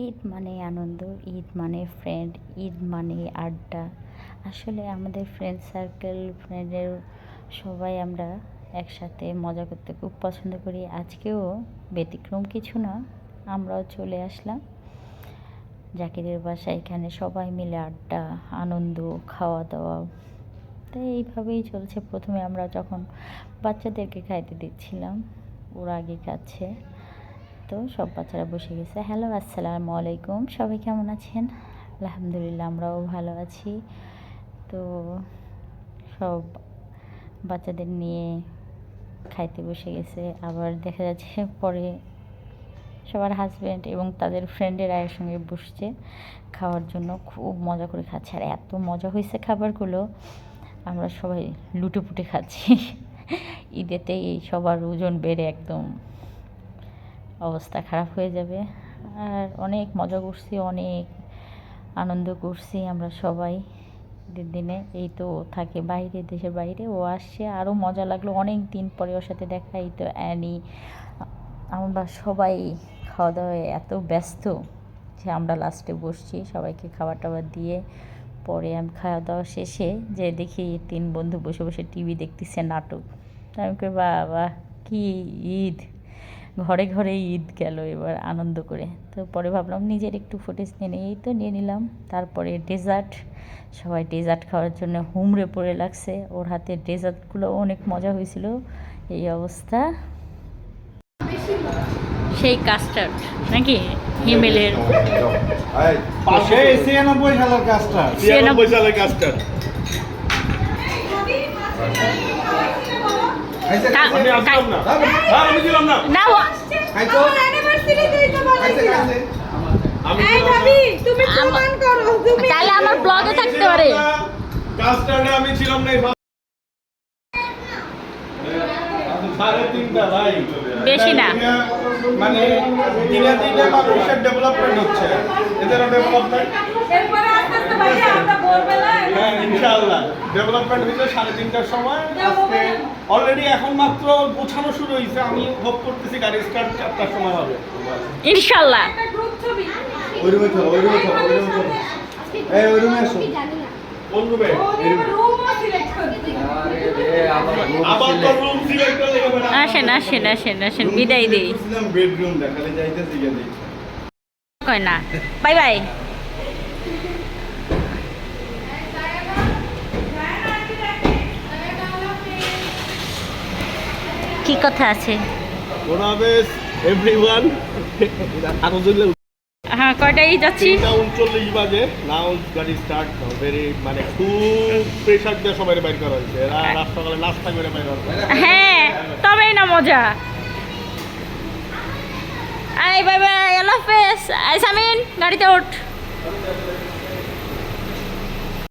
ঈদ মানে আনন্দ, ঈদ মানে ফ্রেন্ড ঈদ মানে আড্ডা। আসলে আমাদের ফ্রেন্ড সার্কেল ফ্রেন্ডের সবাই আমরা একসাথে মজা করতে খুব পছন্দ করি। আজকেও ব্যতিক্রম কিছু না, আমরাও চলে আসলাম। জাকিরের বাসায় এখানে সবাই মিলে আড্ডা, আনন্দ খাওয়া দাওয়া তো এইভাবেই চলছে। প্রথমে আমরা যখন বাচ্চাদেরকে খাইতে দিচ্ছিলাম, ওরা আগে খাচ্ছে। তো সব বাচ্চারা বসে গেছে। হ্যালো আসসালামু আলাইকুম। সবাই কেমন আছেন? আলহামদুলিল্লাহ, আমরাও ভালো আছি। তো সব বাচ্চাদের নিয়ে খাইতে বসে গেছে। আবার দেখা যাচ্ছে পরে সবার হাজব্যান্ড এবং তাদের ফ্রেন্ডেরা একসঙ্গে বসছে খাওয়ার জন্য। খুব মজা করে খাচ্ছে। আর এত মজা হয়েছে খাবারগুলো। আমরা সবাই লুটেপুটে খাচ্ছি। ঈদেতে এই সবার ওজন বেড়ে একদম। অবস্থা খারাপ হয়ে যাবে। আর অনেক মজা করছি, অনেক আনন্দ করছি আমরা সবাই ঈদের দিনে। এই তো থাকে বাইরে, দেশের বাইরে, ও আসছে। আরও মজা লাগল অনেক দিন পরে ওর সাথে দেখা, এই তো অ্যানি। আমরা সবাই খাওয়া দাওয়ায় এত ব্যস্ত যে আমরা লাস্টে বসছি সবাইকে খাবার টাবার দিয়ে। পরে আমি খাওয়া দাওয়া শেষে যে দেখি তিন বন্ধু বসে বসে টিভি দেখতেছে নাটক। আমি কই, বাবা, কি ঈদ? ঘরে ঘরে ঈদ গেল এবার আনন্দ করে। তো পরে ভাবলাম নিজের একটু ফুটেজ নিয়ে নিই এই তো নিয়ে নিলাম। তারপরে ডেজার্ট সবাই ডেজার্ট খাওয়ার জন্য হুমড়ে পড়ে লাগছে। ওর হাতে ডেজার্টগুলো অনেক মজা হয়েছিল এই অবস্থা। সেই কাস্টার্ড নাকি? হিমেলের। পাশে ছিয়ানব্বই সালের কাজটা ছিয়ানব্বই সালের কাজটা কা- আমি আসলাম না। হ্যাঁ, তাহলে আমার ব্লগে থাকতে পারে। আমি ছিলাম না ভাই। বেশি না। মানে দিনে দিনে মানুষের ডেভেলপমেন্ট হচ্ছে। এদেরও ডেভেলপমেন্ট ইনশাআল্লাহ। ডেভেলপমেন্ট হয়েছে সাড়ে তিনটার সময়। আজকে অলরেডি এখন মাত্র গোছানো শুরু হয়েছে। আমি হোপ করতেছি গাড়ি স্টার্ট চারটার সময় হবে। ওই রুমে ওই রুমে ওই রুমে এই ওই রুমে আসো। কোন রুমে? না। আসেন আসেন আসেন আসেন বিদায় দিই। বেডরুম দেখালে যাইতেছি কয় না। Bye bye. কি কথা আছে? এভরিওয়ান হ্যাঁ কয়টাই যাচ্ছি? উনচল্লিশ বাজে। নাও গাড়ি স্টার্ট ভেরি মানে খুব প্রেশার দিয়ে সবাই বাইর করা হয়েছে। রাস্তাকালে নাস্তা করে বাইর হ্যাঁ তবেই না মজা। আই বাই বাই আল্লাহ হাফেজ। আই সামিন গাড়িতে ওঠ